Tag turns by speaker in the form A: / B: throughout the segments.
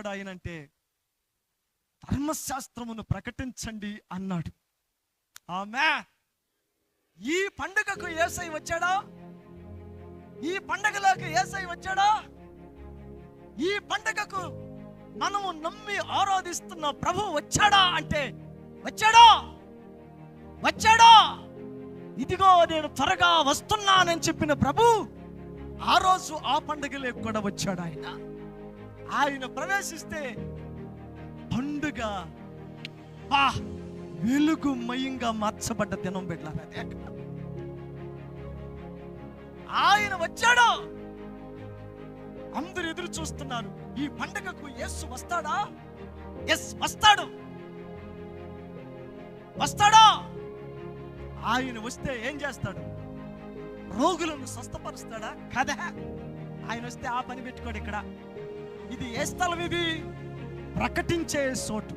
A: చెప్పమన్నాడు ఆయన అంటే ధర్మశాస్త్రమును ప్రకటించండి అన్నాడు. ఆమె ఈ పండుగకు ఏసై వచ్చాడా? ఈ పండగలోకి ఏసై వచ్చాడా? ఈ పండగకు మనము నమ్మి ఆరాధిస్తున్న ప్రభు వచ్చాడా అంటే వచ్చాడా? వచ్చాడా? ఇదిగో నేను త్వరగా వస్తున్నానని చెప్పిన ప్రభు ఆ రోజు ఆ పండగలే కూడా వచ్చాడు ఆయన ఆయన ప్రవేశిస్తే పండుగ బా వెలుగు మయంగా మార్చబడ్డ దినం పెట్టారు అదే ఆయన వచ్చాడు? అందరు ఎదురు చూస్తున్నారు. ఈ పండగకు ఎస్ వస్తాడా? ఎస్ వస్తాడు. వస్తాడా? ఆయన వస్తే ఏం చేస్తాడు? రోగులను స్వస్థపరుస్తాడా? కదా. ఆయన వస్తే ఆ పని పెట్టుకోడు ఇక్కడ. ఇది ఏ స్థలం ఇది? ప్రకటించే చోటు.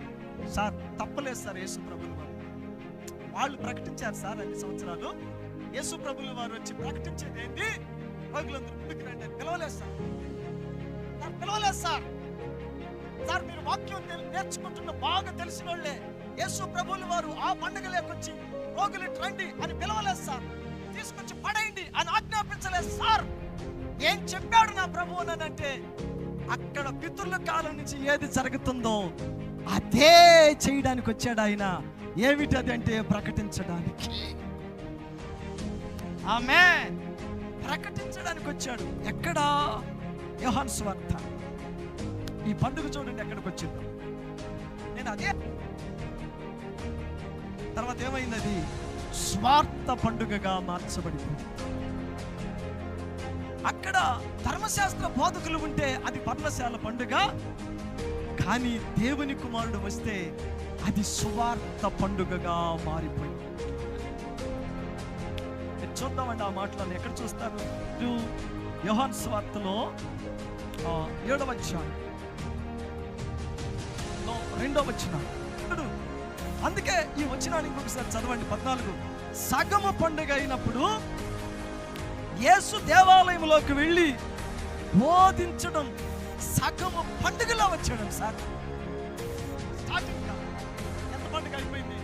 A: సార్ తప్పలేదు సార్ యేసు ప్రభులు వారు. వాళ్ళు ప్రకటించారు సార్ అన్ని సంవత్సరాలు. యేసు ప్రభులు వారు వచ్చి ప్రకటించేది ఏంటి రోగులందరూ ముందుకు రండి అని పిలవలేదు సార్. సార్ పిలవలేదు సార్. సార్ మీరు వాక్యం నేర్చుకుంటున్న బాగా తెలిసిన వాళ్ళే. యేసు ప్రభులు వారు ఆ పండుగలోకొచ్చి రోగులు రండి అని పిలవలేదు సార్. తీసుకొచ్చి పడేయండి అని ఆజ్ఞాపించలేదు సార్. ఏం చెప్పాడు నా ప్రభు అని అంటే అక్కడ పితృల కాలం నుంచి ఏది జరుగుతుందో అదే చేయడానికి వచ్చాడు ఆయన. ఏమిటి అది అంటే ప్రకటించడానికి. ఆమె ప్రకటించడానికి వచ్చాడు. ఎక్కడా? యోహాన్ స్వార్థ ఈ పండుగ చూడండి ఎక్కడికి వచ్చిందో. నేను అదే తర్వాత ఏమైంది అది? స్వార్థ పండుగగా మార్చబడింది అక్కడ ధర్మశాస్త్ర బోధకులు ఉంటే అది పర్ణశాల పండుగ. కానీ దేవుని కుమారుడు వస్తే అది సువార్త పండుగగా మారిపోయింది. చూద్దామండి ఆ మాటలను ఎక్కడ చూస్తారు? మీరు యోహాన్ స్వార్తలో ఏడవ అధ్యాయం. రెండవ వచ్చిన అందుకే ఈ వచ్చినాన్ని ఇంకొకసారి చదవండి. పద్నాలుగు. సగము పండుగ అయినప్పుడు యేసు దేవాలయంలోకి వెళ్ళి బోధించడం సగము పండుగలో వచ్చాడు సార్. స్టార్టింగ్ ఎంత పండుగ అయిపోయింది?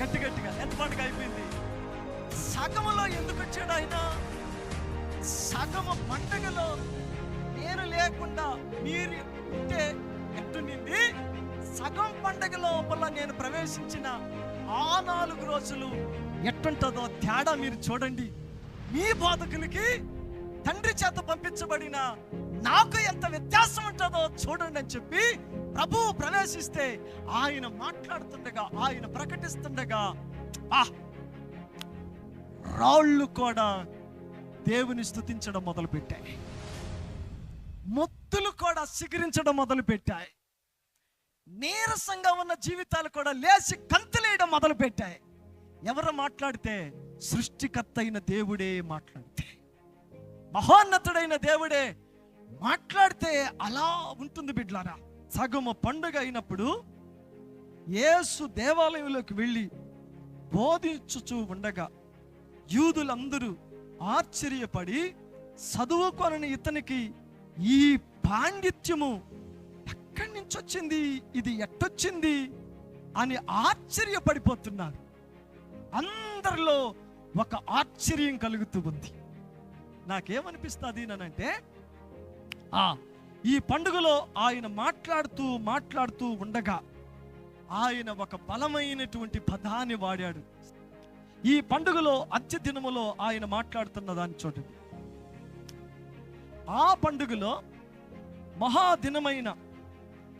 A: గట్టి గట్టిగా ఎంత పండుగ అయిపోయింది? సగములో ఎందుకు వచ్చాడు ఆయన? సగము పండుగలో నేను లేకుండా మీరు ఉంటే ఎట్టునింది సగం పండగ లోపల నేను ప్రవేశించిన ఆ నాలుగు రోజులు ఎట్టుంటుందో తేడా మీరు చూడండి. మీ బోధకులకి తండ్రి చేత పంపించబడిన నాకు ఎంత వ్యత్యాసం ఉంటుందో చూడండి అని చెప్పి ప్రభువు ప్రవేశిస్తే ఆయన మాట్లాడుతుండగా ఆయన ప్రకటిస్తుండగా ఆ రాళ్ళు కూడా దేవుని స్తుతించడం మొదలుపెట్టాయి. మొత్తులు కూడా సిగిరించడం మొదలుపెట్టాయి. నీరసంగా ఉన్న జీవితాలు కూడా లేచి కంతులేయడం మొదలుపెట్టాయి. ఎవరు మాట్లాడితే సృష్టికర్త అయిన దేవుడే మాట్లాడితే మహోన్నతుడైన దేవుడే మాట్లాడితే అలా ఉంటుంది బిడ్లారా. సగము పండుగ అయినప్పుడు యేసు దేవాలయంలోకి వెళ్ళి బోధించుచూ ఉండగా యూదులందరూ ఆశ్చర్యపడి చదువుకొనని ఇతనికి ఈ పాండిత్యము ఎక్కడి నుంచి వచ్చింది ఇది ఎట్టొచ్చింది? అని ఆశ్చర్యపడిపోతున్నారు. అందరిలో ఒక ఆశ్చర్యం కలుగుతూ ఉంది. నాకేమనిపిస్తుంది అంటే ఆ ఈ పండుగలో ఆయన మాట్లాడుతూ మాట్లాడుతూ ఉండగా ఆయన ఒక బలమైనటువంటి పదాన్ని వాడాడు. ఈ పండుగలో అత్య దినములో ఆయన మాట్లాడుతున్న దాన్ని చూడండి. ఆ పండుగలో మహాదినమైన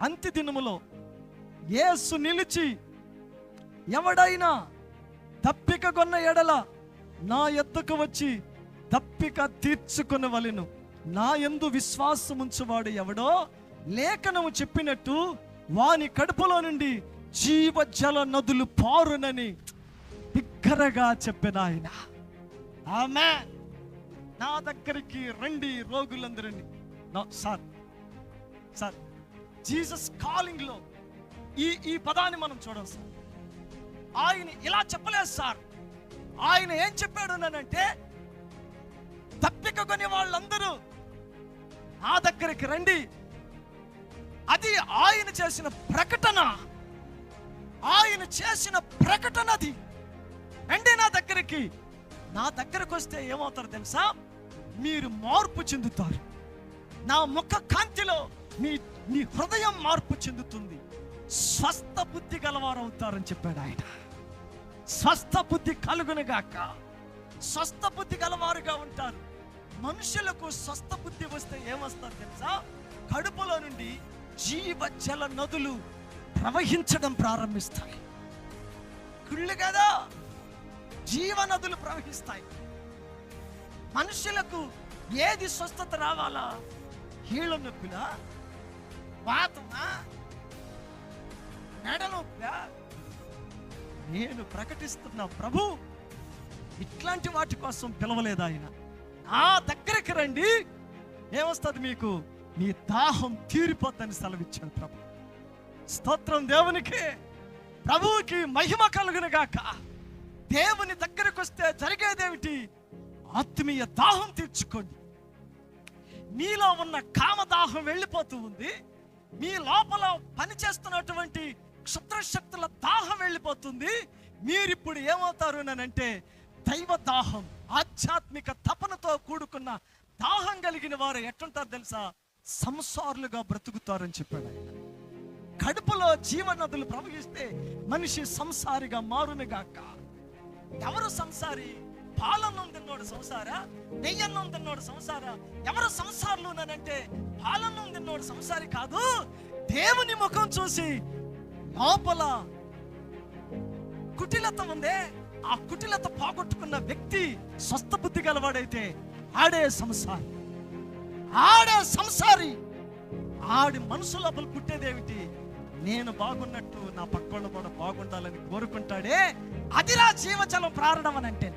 A: అంత్య దినములో యేసు నిలిచి ఎవడైనా తప్పిక కొన్న ఎడల నా ఎద్దకు వచ్చి తప్పిక తీర్చుకుని వలెను నా ఎందు విశ్వాసముంచువాడు ఎవడో లేఖనము చెప్పినట్టు వాని కడుపులో నుండి జీవజల నదులు పారునని బిగ్గరగా చెప్పిన ఆయన. ఆమె నా దగ్గరికి రండి రోగులందరిని. సార్. సార్ జీసస్ కాలింగ్లో ఈ ఈ పదాన్ని మనం చూడం సార్. ఆయన ఇలా చెప్పలేదు సార్. ఆయన ఏం చెప్పాడు అంటే తప్పిక కొని వాళ్ళందరూ నా దగ్గరికి రండి. అది ఆయన చేసిన ప్రకటన. ఆయన చేసిన ప్రకటన అది. అండి నా దగ్గరికి. నా దగ్గరకు వస్తే ఏమవుతారు తెలుసా? మీరు మార్పు చెందుతారు. నా ముఖ కాంతిలో నీ నీ హృదయం మార్పు చెందుతుంది. స్వస్థ బుద్ధి గలవారు అవుతారని చెప్పాడు ఆయన. స్వస్థ బుద్ధి కలుగునుగాక. స్వస్థ బుద్ధి గలవారుగా ఉంటారు. మనుషులకు స్వస్థ బుద్ధి వస్తే ఏమొస్తారు తెలుసా? కడుపులో నుండి జీవ జల నదులు ప్రవహించడం ప్రారంభిస్తాయి. కుళ్ళు కదా? జీవ నదులు ప్రవహిస్తాయి. మనుషులకు ఏది స్వస్థత రావాలా? కీళ్ళ నొప్పిలా? వాతమా మెడ నొప్పా నేను ప్రకటిస్తున్న ప్రభు ఇట్లాంటి వాటి కోసం పిలవలేదు ఆయన. నా దగ్గరికి రండి ఏమొస్తుంది మీకు. మీ దాహం తీరిపోద్దని సెలవిచ్చాడు ప్రభు. స్తోత్రం దేవునికి ప్రభువుకి మహిమ కలుగునగాక దేవుని దగ్గరకు వస్తే జరిగేదేమిటి? ఆత్మీయ దాహం తీర్చుకోండి. మీలో ఉన్న కామదాహం వెళ్ళిపోతూ ఉంది. మీ లోపల పనిచేస్తున్నటువంటి క్షుద్రశక్తుల దాహం వెళ్ళిపోతుంది. మీరిప్పుడు ఏమవుతారు అంటే దైవ దాహం ఆధ్యాత్మిక తపనతో కూడుకున్న దాహం కలిగిన వారు ఎట్టుంటారు తెలుసా? సంసారులుగా బ్రతుకుతారని చెప్పాడు ఆయన. కడుపులో జీవనదులు ప్రవహిస్తే మనిషి సంసారిగా మారునుగాక. ఎవరు సంసారి? పాలన్నం తిన్నోడు సంసారా? నెయ్యన్నం తిన్నోడు సంసారా? ఎవరు సంసారులు అంటే పాలన్నం తిన్నోడు సంసారి కాదు దేవుని ముఖం చూసి లోపల కుటిలత ఉందే. ఆ కుటిలత పోగొట్టుకున్న వ్యక్తి స్వస్థ బుద్ధి గలవాడైతే ఆడే సంసారి. ఆడే సంసారి. ఆడి మనసు లోపల పుట్టేదేమిటి? నేను బాగున్నట్టు నా పక్కోళ్ళు కూడా బాగుండాలని కోరుకుంటాడే. అదిలా జీవజలం ప్రారణం అని అంటే